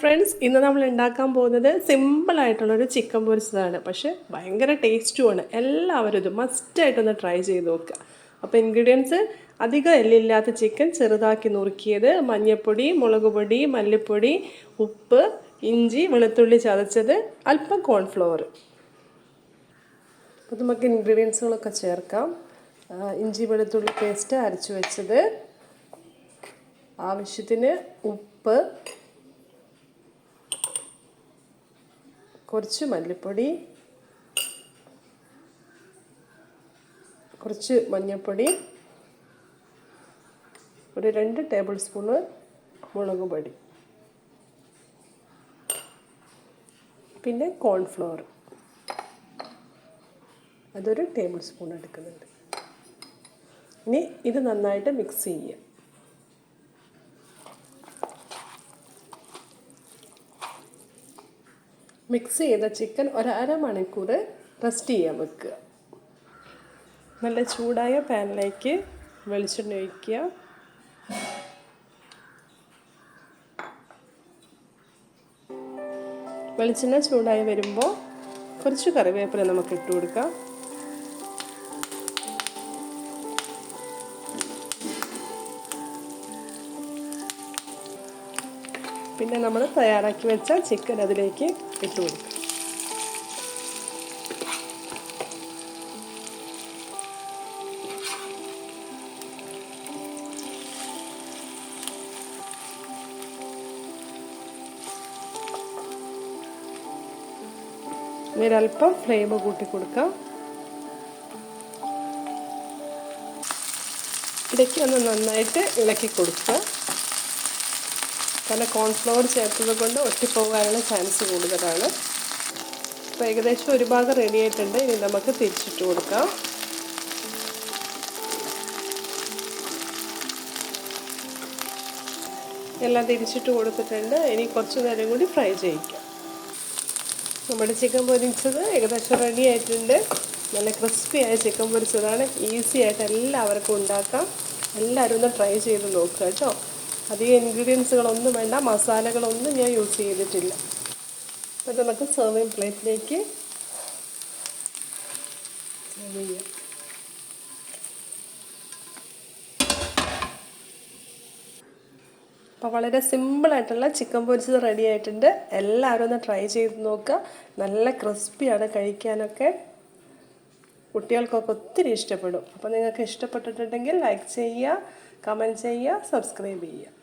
Friends ഇന്ന് നമ്മൾ ഉണ്ടാക്കാൻ പോകുന്നത് സിമ്പിളായിട്ടുള്ളൊരു ചിക്കൻ പൊരിച്ചതാണ്. പക്ഷേ ഭയങ്കര ടേസ്റ്റുമാണ് എല്ലാവരും ഇത് മസ്റ്റായിട്ടൊന്ന് ട്രൈ ചെയ്ത് നോക്കുക. അപ്പോൾ ഇൻഗ്രീഡിയൻസ് അധികം എല്ലില്ലാത്ത ചിക്കൻ ചെറുതാക്കി നുറുക്കിയത് മഞ്ഞൾപ്പൊടി മുളക് പൊടി മല്ലിപ്പൊടി ഉപ്പ് ഇഞ്ചി വെളുത്തുള്ളി ചതച്ചത് അല്പം കോൺഫ്ലവർ അപ്പോൾ നമുക്ക് ഇൻഗ്രീഡിയൻസുകളൊക്കെ ചേർക്കാം. ഇഞ്ചി വെളുത്തുള്ളി പേസ്റ്റ് അരച്ചു വെച്ചത് ആവശ്യത്തിന് ഉപ്പ് കുറച്ച് മല്ലിപ്പൊടി. കുറച്ച് മഞ്ഞൾപ്പൊടി. ഒരു രണ്ട് ടേബിൾ സ്പൂണ് മുളക് പൊടി. പിന്നെ കോൺഫ്ലവർ അതൊരു ടേബിൾ സ്പൂൺ എടുക്കുന്നുണ്ട്. ഇനി ഇത് നന്നായിട്ട് മിക്സ് ചെയ്യുക. മിക്സ് ചെയ്ത ചിക്കൻ ഒരു മണിക്കൂർ റെസ്റ്റ് ചെയ്യാൻ വെക്കുക. നല്ല ചൂടായ പാനിലേക്ക് വെളിച്ചെണ്ണ ഒഴിക്കുക. വെളിച്ചെണ്ണ ചൂടായി വരുമ്പോൾ കുറച്ച് കറിവേപ്പില നമുക്ക് ഇട്ട് കൊടുക്കാം. പിന്നെ നമ്മൾ തയ്യാറാക്കി വെച്ച ചിക്കൻ അതിലേക്ക് ഇട്ട് കൊടുക്കുക ഒരല്പം ഫ്ലെയിം കൂട്ടി കൊടുക്കാം. ഇടയ്ക്ക് ഒന്ന് നന്നായിട്ട് ഇളക്കി കൊടുക്കുക. കാരണം കോൺഫ്ലവർ ചേർത്തത് കൊണ്ട് ഒട്ടിപ്പോകാനുള്ള ചാൻസ് കൂടുതലാണ്. അപ്പോൾ ഏകദേശം ഒരു ഭാഗം റെഡി ആയിട്ടുണ്ട്. ഇനി നമുക്ക് തിരിച്ചിട്ട് കൊടുക്കാം. എല്ലാം തിരിച്ചിട്ട് കൊടുത്തിട്ടുണ്ട്. ഇനി കുറച്ച് നേരം കൂടി ഫ്രൈ ചെയ്യിക്കാം. നമ്മുടെ ചിക്കൻ പൊരിച്ചത് ഏകദേശം റെഡി ആയിട്ടുണ്ട്. നല്ല ക്രിസ്പി ആയ ചിക്കൻ പൊരിച്ചതാണ്. ഈസി ആയിട്ട് എല്ലാവർക്കും ഉണ്ടാക്കാം. എല്ലാവരും ഒന്ന് ട്രൈ ചെയ്ത് നോക്കുക കേട്ടോ. അധികം ഇൻഗ്രീഡിയൻസുകളൊന്നും വേണ്ട. മസാലകളൊന്നും ഞാൻ യൂസ് ചെയ്തിട്ടില്ല. അപ്പോൾ നമുക്ക് സെർവിങ് പ്ലേറ്റിലേക്ക് സെർവ് ചെയ്യാം. അപ്പോൾ വളരെ സിമ്പിളായിട്ടുള്ള ചിക്കൻ പൊരിച്ചത് റെഡി ആയിട്ടുണ്ട്. എല്ലാവരും ഒന്ന് ട്രൈ ചെയ്ത് നോക്കുക. നല്ല ക്രിസ്പിയാണ് കഴിക്കാനൊക്കെ. കുട്ടികൾക്കൊക്കെ ഒത്തിരി ഇഷ്ടപ്പെടും. അപ്പോൾ നിങ്ങൾക്ക് ഇഷ്ടപ്പെട്ടിട്ടുണ്ടെങ്കിൽ ലൈക്ക് ചെയ്യുക കമന്റ് ചെയ്യുക സബ്സ്ക്രൈബ് ചെയ്യുക.